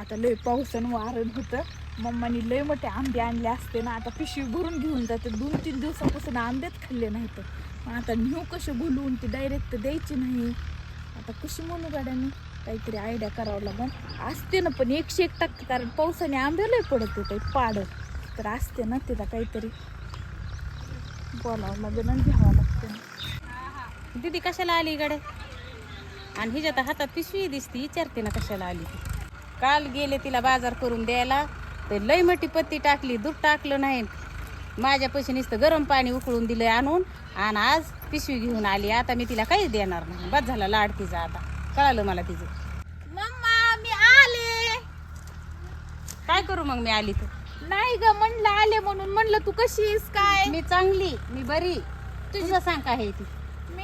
आता लय पावसानं वारण होतं. मम्मानी लय मोठे आंबे आणले असते ना आता पिशवी भरून घेऊन जाते. दोन तीन दिवसापासून आंबेच खाल्ले नाहीत. मग आता नेऊ कसे बोलून ती डायरेक्ट द्यायची नाही. आता कशी म्हणू गाड्याने? काहीतरी आयडिया करावं लागेल असते ना पण एकशे एक टक्के कारण पावसाने आंबे लय पडत होते पाड. तर असते ना तिला काहीतरी. बोलावं लागेल आणि घ्यावं लागतं. दीदी कशाला आली गाड्या आणि हिच्यात हातात पिशवी दिसती विचारते ना कशाला आली ती. काल गेले तिला बाजार करून द्यायला तर लय मोठी पत्ती टाकली दूध टाकलं नाही. माझ्या पैसे नुसतं गरम पाणी उकळून दिलं आणून आणि आज पिशवी घेऊन आली. आता मी तिला काहीच देणार नाही. बस झाला लाड तिचा आता. कळालं मला तिचं. मम्मा मी आले. काय करू मग मी आली तर? नाही ग म्हणलं आले म्हणून. म्हणलं तू कशी आहेस? काय? मी चांगली मी बरी. तुझं सांग काय ती?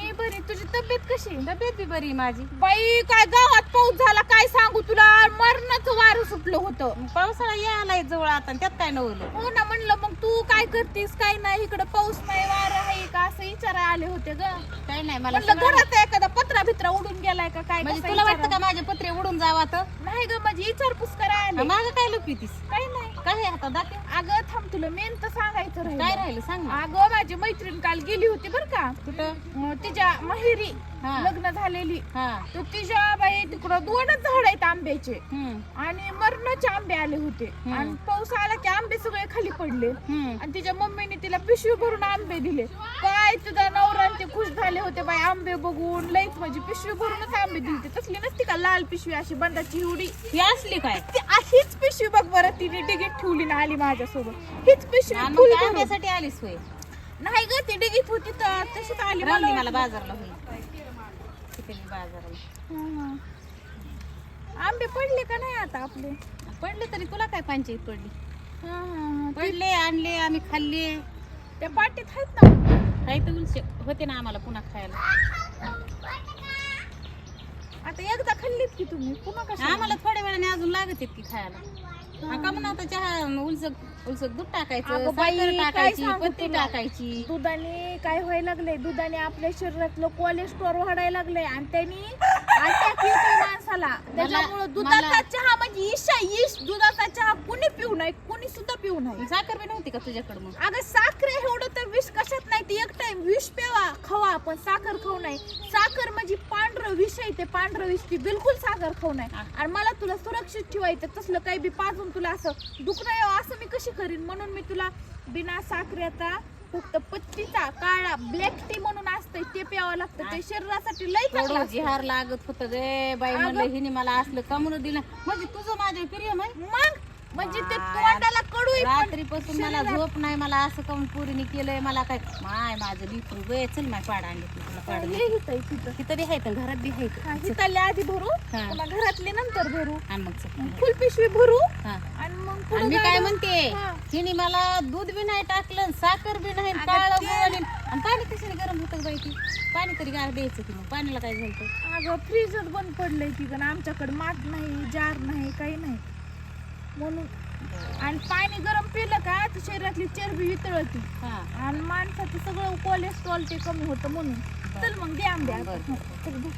मी बरी. तुझी तब्येत कशी आहे? तब्येत बी बरी माझी. बाई काय गावात पाऊस झाला काय सांगू तुला? मरणाचं वारं सुटलं होतं. पावसाळा यायला जवळ आता आणि त्यात काय नवलं? हो ना म्हणलं मग तू काय करतेस काय नाही इकडं पाऊस नाही वारं आहे का? असं विचारा आले होते ग. काय नाही मला म्हणलं सगळं- घरात एखादा पत्रा भित्रा उडून गेलाय का? काय म्हणजे कसं तुला वाटतं. का माझे पत्रे उडून जावा तर नाही ग माझी विचारपूस करा आले. माग काय लुपितीस काय नाही. काय आता दाते? अगं थांब तुला मेन तर सांगायचं काय राहिलं. राहिलं सांग ना. अगं माझी मैत्रीण काल गेली होती बर का. कुठं? तिच्या माहेरी हा. लग्न झालेली. हा. तर तिच्या बाई तिकडं दोनच झाड आहेत आंब्याचे. हम्म. आणि मरणाचे आंबे आले होते. हम्म. आणि पाऊस आला की आंबे सगळे खाली पडले. हम्म. आणि तिच्या मम्मीने तिला पिशवी भरून आंबे दिले. काय तुझा नवरा आणि ते खुश झाले होते बाई आंबे बघून लईच माझी पिशवी भरूनच आंबे दिले तसली नसती का लाल पिशवी अशी बंदाची एवढी? ही असली काय? ती हीच पिशवी बघ बरं तिने डिगीत ठेवली ना आली माझ्यासोबत. हीच पिशवी आणि मग फुल काय भरून. आंब्यासाठी आलीस होय? नाही ग ती डिगीत होती तर तशीच आली राहून दे मला. बाजारला होईल. बाजारला. आंबे पडले का नाही आता आपले? पडले तरी तुला काय पंचायत पडली? हा, हा, हा. पडले आणले आम्ही खाल्ले. त्या पाटीत आहेत ना? काही तर होते ना आम्हाला पुन्हा खायला. आता एकदा खाल्लीत की तुम्ही? पुन्हा कशा आम्हाला थोड्या वेळाने अजून लागत आहेत की खायला. हा, का म्हणा आता चहा उलसक उलसक दूध टाकायचं अगं बाई, साखर काय टाकायची सांगू पत्ती तुला? टाकायची. दुधाने काय व्हायला लागले दुधाने आपल्या शरीरातलं कोलेस्ट्रॉल वाढायला लागले आणि त्यांनी येतोय माणसाला. त्याच्यामुळे दुधाचा चहा म्हणजे ईशा ईश दुधाचा चहा कुणी पिऊ नये कुणी सुद्धा पिऊ नये. साखर बी नव्हती का तुझ्याकडे मग? अगं साखर एवढं तर विष कशात नाही ती एक टाइम विष पेवा खावा पण साखर खाऊ नाही साखर म्हणजे विष आहे ते पांढरं विष ती बिलकुल साखर खाऊ नाही हा. आणि मला तुला सुरक्षित ठेवायचं तसलं काही बी पाजून तुला असं दुखणं यावं असं मी कशी करीन? म्हणून मी तुला बिना साखरेचा फक्त पत्तीचा काळा ब्लॅक टी म्हणून असतंय ते प्यावं लागतं. ते शरीरासाठी लई चांगलं थोडं असतं. जिहार लागत होत गे बाई अगं. म्हणलं हिने मला असलं कमून दिलं. म्हणजे तुझं माझं प्रियम आहे? मग? म्हणजे ते तोंडाला रात्रीपासून मला झोप नाही मला असं कम पुरीने केलंय मला काय माय माझं लिकरू गे चल माय पाड आणली ती तुला पाड हे तिथं आहेत घरात बी आहेत हा, हिथल्या आधी भरू हा. घरातले नंतर भरू आण मग चल. फुल पिशवी भरू हा. आणि मग मी काय म्हणते हा. हिने मला दूध बी नाही टाकलं साखर बी नाही काळं ते- आणि पाणी कशाने गरम होतं बाई ती पाणी तरी गार द्यायचं की मग पाण्याला काय झालं अगं फ्रीजच बंद पडलंय की गं आमच्याकडे माठ नाही जार नाही काही नाही म्हणून आणि पाणी गरम पिलं का तर शरीरातली चरबी वितळती हा आणि माणसाचं सगळं कोलेस्ट्रॉल ते कमी होतं म्हणून चल मग दे आंबे आता. बरं. चल, दे.